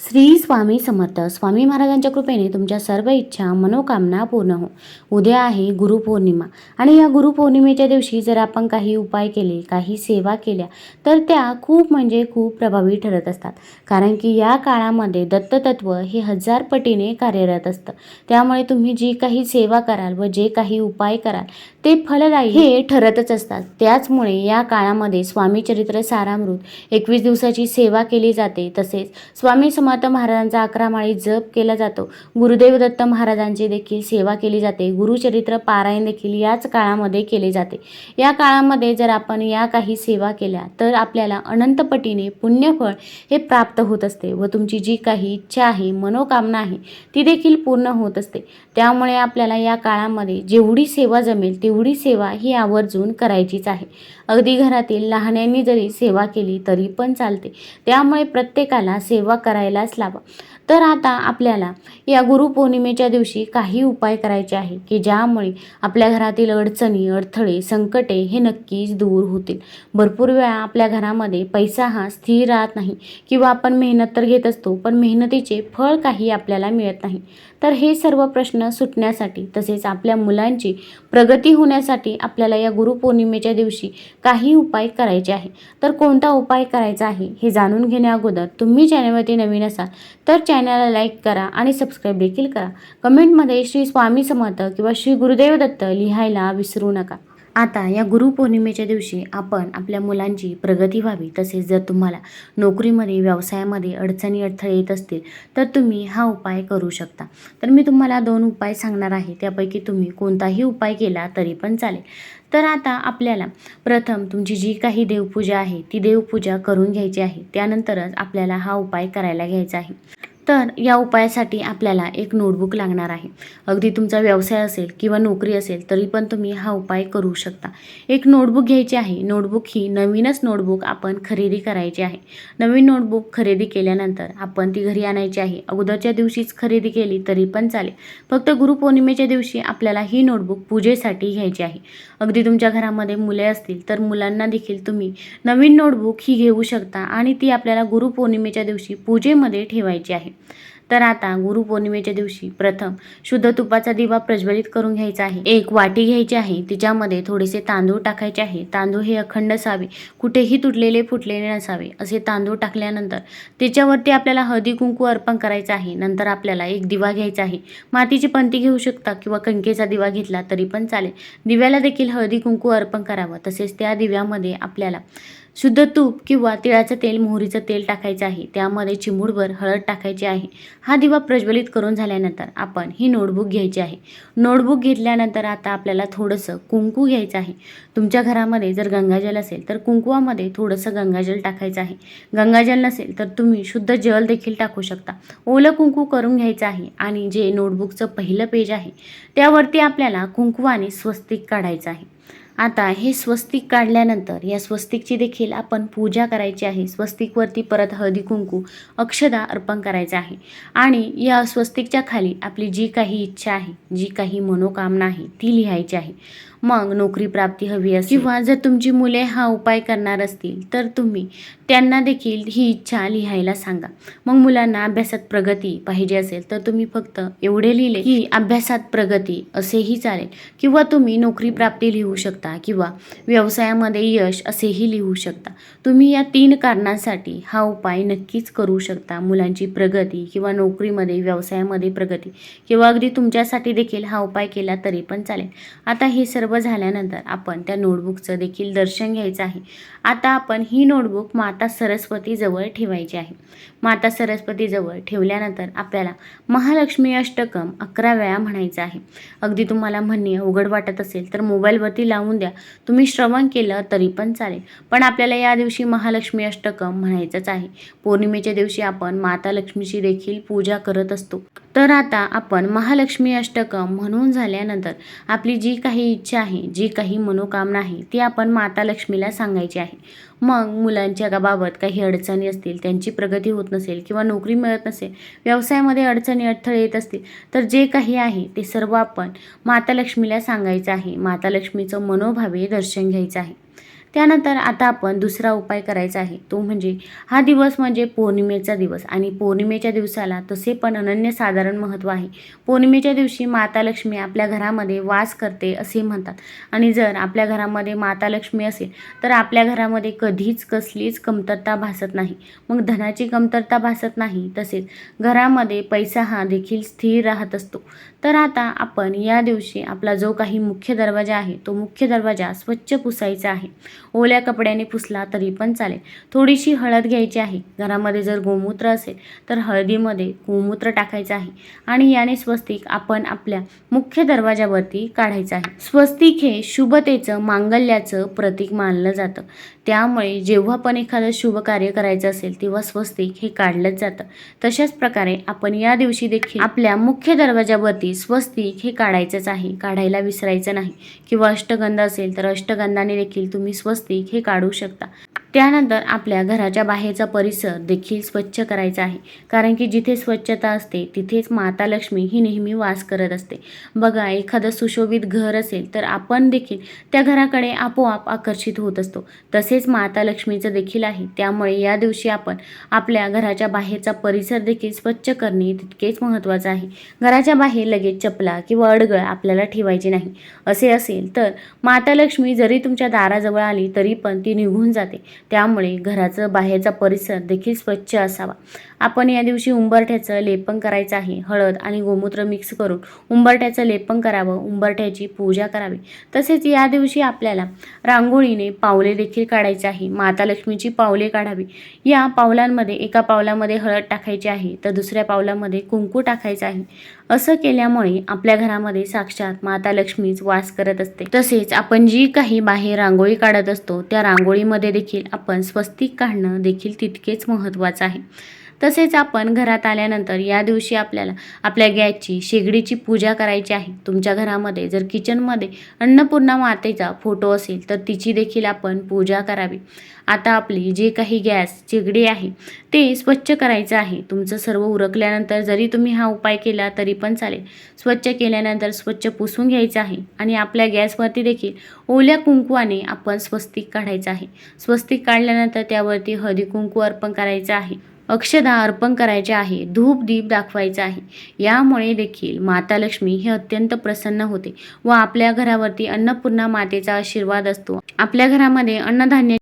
श्री स्वामी समर्थ. स्वामी महाराजांच्या कृपेने तुमच्या सर्व इच्छा मनोकामना पूर्ण हो. उद्या आहे गुरुपौर्णिमा आणि या गुरुपौर्णिमेच्या दिवशी जर आपण काही उपाय केले काही सेवा केल्या तर त्या खूप म्हणजे खूप प्रभावी ठरत असतात. कारण की या काळामध्ये दत्ततत्व हे हजार पटीने कार्यरत असतं. त्यामुळे तुम्ही जी काही सेवा कराल व जे काही उपाय कराल ते फलदायी हे ठरतच असतात. त्याचमुळे या काळामध्ये स्वामी चरित्र सारामृत एकवीस दिवसाची सेवा केली जाते तसेच स्वामी माता महाराजांचा अकरा माळी जप केला जातो. गुरुदेव दत्त महाराजांची देखील सेवा केली जाते. गुरुचरित्र पारायण देखील याच काळामध्ये केले जाते. या काळामध्ये जर आपण या काही सेवा केल्या तर आपल्याला अनंतपटीने पुण्यफळ हे प्राप्त होत असते व तुमची जी काही इच्छा आहे मनोकामना आहे ती देखील पूर्ण होत असते. त्यामुळे आपल्याला या काळामध्ये जेवढी सेवा जमेल तेवढी सेवा ही आवर्जून करायचीच आहे. अगदी घरातील लहान्यांनी जरी सेवा केली तरी पण चालते. त्यामुळे प्रत्येकाला सेवा करायला करायलाच लावा. तर आता आपल्याला या गुरुपौर्णिमेच्या दिवशी काही उपाय करायचे आहे की ज्यामुळे आपल्या घरातील अडचणी अडथळे संकटे हे नक्कीच दूर होतील. भरपूर वेळा आपल्या घरामध्ये पैसा हा स्थिर राहत नाही किंवा आपण मेहनत तर घेत असतो पण मेहनतीचे फळ काही आपल्याला मिळत नाही. तर हे सर्व प्रश्न सुटण्यासाठी तसेच आपल्या मुलांची प्रगती होण्यासाठी आपल्याला या गुरुपौर्णिमेच्या दिवशी काही उपाय करायचे आहे. तर कोणता उपाय करायचा आहे हे जाणून घेण्या अगोदर तुम्ही चॅनलवरती नवीन असाल तर चॅनलला लाईक करा आणि सबस्क्राईब देखील करा. कमेंटमध्ये श्री स्वामी समर्थ किंवा श्री गुरुदेव दत्त लिहायला विसरू नका. आता या गुरुपौर्णिमेच्या दिवशी आपण आपल्या मुलांची प्रगती व्हावी तसेच जर तुम्हाला नोकरीमध्ये व्यवसायामध्ये अडचणी अडथळे येत असतील तर तुम्ही हा उपाय करू शकता. तर मी तुम्हाला दोन उपाय सांगणार आहे. त्यापैकी तुम्ही कोणताही उपाय केला तरी पण चालेल. तर आता आपल्याला प्रथम तुमची जी काही देवपूजा आहे ती देवपूजा करून घ्यायची आहे. त्यानंतरच आपल्याला हा उपाय करायला घ्यायचा आहे. तर या उपायासाठी आपल्याला एक नोटबुक लागणार आहे. अगदी तुमचा व्यवसाय असेल किंवा नोकरी असेल तरी पण तुम्ही हा उपाय करू शकता. एक नोटबुक घ्यायची आहे. नोटबुक ही नवीनच नोटबुक आपण खरेदी करायची आहे. नवीन नोटबुक खरेदी केल्यानंतर आपण ती घरी आणायची आहे. अगोदरच्या दिवशीच खरेदी केली तरी पण चालेल. फक्त गुरुपौर्णिमेच्या दिवशी आपल्याला ही नोटबुक पूजेसाठी घ्यायची आहे. अगदी तुमच्या घरामध्ये मुले असतील तर मुलांना देखील तुम्ही नवीन नोटबुक ही घेऊ शकता आणि ती आपल्याला गुरुपौर्णिमेच्या दिवशी पूजेमध्ये ठेवायची आहे. तर आता गुरुपौर्णिमेच्या दिवशी प्रथम शुद्ध तुपाचा दिवा प्रज्वलित करून घ्यायचा आहे. एक वाटी घ्यायची आहे. तिच्यामध्ये थोडेसे तांदूळ टाकायचे आहे. तांदूळ हे अखंड असावे. कुठेही तुटलेले फुटलेले नसावे. असे तांदूळ टाकल्यानंतर त्याच्यावरती आपल्याला हळदी कुंकू अर्पण करायचं आहे. नंतर आपल्याला एक दिवा घ्यायचा आहे. मातीची पंती घेऊ शकता किंवा कणकेचा दिवा घेतला तरी पण चालेल. दिव्याला देखील हळदी कुंकू अर्पण करावं. तसेच त्या दिव्यामध्ये आपल्याला शुद्ध तूप किंवा तिळाचं तेल मोहरीचं तेल टाकायचं आहे. त्यामध्ये चिमूडभर हळद टाकायची आहे. हा दिवा प्रज्वलित करून झाल्यानंतर आपण ही नोटबुक घ्यायची आहे. नोटबुक घेतल्यानंतर आता आपल्याला थोडंसं कुंकू घ्यायचं आहे. तुमच्या घरामध्ये जर गंगाजल असेल तर कुंकुवामध्ये थोडंसं गंगाजल टाकायचं आहे. गंगाजल नसेल तर तुम्ही शुद्ध जल देखील टाकू शकता. ओलं कुंकू करून घ्यायचं आहे आणि जे नोटबुकचं पहिलं पेज आहे त्यावरती आपल्याला कुंकुवाने स्वस्तिक काढायचं आहे. आता हे स्वस्तिक काढल्यानंतर या स्वस्तिकची देखील आपण पूजा करायची आहे. स्वस्तिकवरती परत हळदी कुंकू अक्षदा अर्पण करायचं आहे. आणि या स्वस्तिकच्या खाली आपली जी काही इच्छा आहे जी काही मनोकामना आहे ती लिहायची आहे. मग नोकरी प्राप्ती हवी असेल किंवा जर तुमची मुले हा उपाय करणार असतील तर तुम्ही त्यांना देखील ही इच्छा लिहायला सांगा. मग मुलांना अभ्यासात प्रगती पाहिजे असेल तर तुम्ही फक्त एवढे लिहिले की अभ्यासात प्रगती असेही चालेल. किंवा तुम्ही नोकरी प्राप्ती लिहू शकता किंवा व्यवसायामध्ये यश असेही लिहू शकता. तुम्ही या तीन कारणांसाठी हा उपाय नक्कीच करू शकता. मुलांची प्रगती किंवा नोकरीमध्ये व्यवसायामध्ये प्रगती किंवा अगदी तुमच्यासाठी देखील हा उपाय केला तरी पण चालेल. आता हे सर्व झाल्यानंतर आपण त्या नोटबुकचं देखील दर्शन घ्यायचं आहे. आता आपण ही नोटबुक माता सरस्वतीजवळ ठेवायची आहे. माता सरस्वतीजवळ ठेवल्यानंतर आपल्याला महालक्ष्मी अष्टकम अकरा वेळा म्हणायचं आहे. अगदी तुम्हाला म्हणणे अवघड वाटत असेल तर मोबाईलवरती लावून द्या. तुम्ही श्रवण केलं तरी पण चालेल. पण आपल्याला या दिवशी महालक्ष्मी अष्टकम म्हणायचंच आहे. पौर्णिमेच्या दिवशी आपण माता लक्ष्मीची देखील पूजा करत असतो. तर आता आपण महालक्ष्मी अष्टकम म्हणून झाल्यानंतर आपली जी काही इच्छा आहे जी काही मनोकामना आहे ती आपण माता लक्ष्मीला सांगायची आहे. मग मुलांच्या बाबत काही अडचणी असतील त्यांची प्रगती होत नसेल किंवा नोकरी मिळत नसेल व्यवसायामध्ये अडचणी अडथळे येत असतील तर जे काही आहे ते सर्व आपण माता लक्ष्मीला सांगायचं आहे. माता लक्ष्मीचं मनोभावे दर्शन घ्यायचं आहे. त्यानंतर आता आपण दुसरा उपाय करायचा आहे. तो म्हणजे हा दिवस म्हणजे पौर्णिमेचा दिवस. आणि पौर्णिमेच्या दिवसाला तसे पण अनन्यसाधारण महत्त्व आहे. पौर्णिमेच्या दिवशी माता लक्ष्मी आपल्या घरामध्ये वास करते असे म्हणतात. आणि जर आपल्या घरामध्ये माता लक्ष्मी असेल तर आपल्या घरामध्ये कधीच कसलीच कमतरता भासत नाही. मग धनाची कमतरता भासत नाही तसेच घरामध्ये पैसा हा देखील स्थिर राहत असतो. तर आता आपण या दिवशी आपला जो काही मुख्य दरवाजा आहे तो मुख्य दरवाजा स्वच्छ पुसायचा आहे. ओल्या कपड्याने पुसला तरी पण चालेल. थोडीशी हळद घ्यायची आहे. घरामध्ये जर गोमूत्र असेल तर हळदीमध्ये गोमूत्र टाकायचं आहे आणि याने स्वस्तिक आपण आपल्या मुख्य दरवाजावरती काढायचं आहे. स्वस्तिक हे शुभतेचं मांगल्याचं प्रतीक मानलं जातं. त्यामुळे जेव्हा पण एखादं शुभ कार्य करायचं असेल तेव्हा स्वस्तिक हे काढलंच जातं. तशाच प्रकारे आपण या दिवशी देखील आपल्या मुख्य दरवाजावरती स्वस्तिक हे काढायचंच आहे. काढायला विसरायचं नाही. किंवा अष्टगंध असेल तर अष्टगंधाने देखील तुम्ही स्वस्तिक हे काढू शकता. त्यानंतर आपल्या घराच्या बाहेरचा परिसर देखील स्वच्छ करायचा आहे. कारण की जिथे स्वच्छता असते तिथेच माता लक्ष्मी ही नेहमी वास करत असते. बघा एखादं सुशोभित घर असेल तर आपण देखील त्या घराकडे आपोआप आकर्षित होत असतो. तसेच माता लक्ष्मीचं देखील आहे. त्यामुळे या दिवशी आपण आपल्या घराच्या बाहेरचा परिसर देखील स्वच्छ करणे तितकेच महत्त्वाचं आहे. घराच्या बाहेर लगेच चपला किंवा अडगळ आपल्याला ठेवायची नाही. असे असेल तर माता लक्ष्मी जरी तुमच्या दाराजवळ आली तरी पण ती निघून जाते. त्यामुळे घराचं बाहेरचा परिसर देखील स्वच्छ असावा. आपण या दिवशी उंबरठ्याचं लेपन करायचं आहे. हळद आणि गोमूत्र मिक्स करून उंबरठ्याचं लेपन करावं उंबरठ्याची पूजा करावी. तसेच या दिवशी आपल्याला रांगोळीने पावले देखील काढायचे आहे. माता लक्ष्मीची पावले काढावी. या पावलांमध्ये एका पावलामध्ये हळद टाकायची आहे तर दुसऱ्या पावलामध्ये कुंकू टाकायचं आहे. असं केल्यामुळे आपल्या घरामध्ये साक्षात माता लक्ष्मीच वास करत असते. तसेच आपण जी काही बाहेर रांगोळी काढत असतो त्या रांगोळीमध्ये देखील आपण स्वस्तिक काढणं देखील तितकेच महत्त्वाचं आहे. तसेच आपण घरात आल्यानंतर या दिवशी आपल्याला आपल्या गॅसची शेगडीची पूजा करायची आहे. तुमच्या घरामध्ये जर किचनमध्ये अन्नपूर्णा मातेचा फोटो असेल तर तिची देखील आपण पूजा करावी. आता आपली जे काही गॅस शेगडी आहे ते स्वच्छ करायचं आहे. तुमचं सर्व उरकल्यानंतर जरी तुम्ही हा उपाय केला तरी पण चालेल. स्वच्छ केल्यानंतर स्वच्छ पुसून घ्यायचं आहे आणि आपल्या गॅसवरती देखील ओल्या कुंकवाने आपण स्वस्तिक काढायचं आहे. स्वस्तिक काढल्यानंतर त्यावरती हळदी कुंकू अर्पण करायचं आहे. अक्षदा अर्पण करायचे आहे धूप दीप दाखवायचा आहे. यामुळे देखील माता लक्ष्मी हे अत्यंत प्रसन्न होते व आपल्या घरावरती अन्नपूर्णा मातेचा आशीर्वाद असतो. आपल्या घरामध्ये अन्नधान्य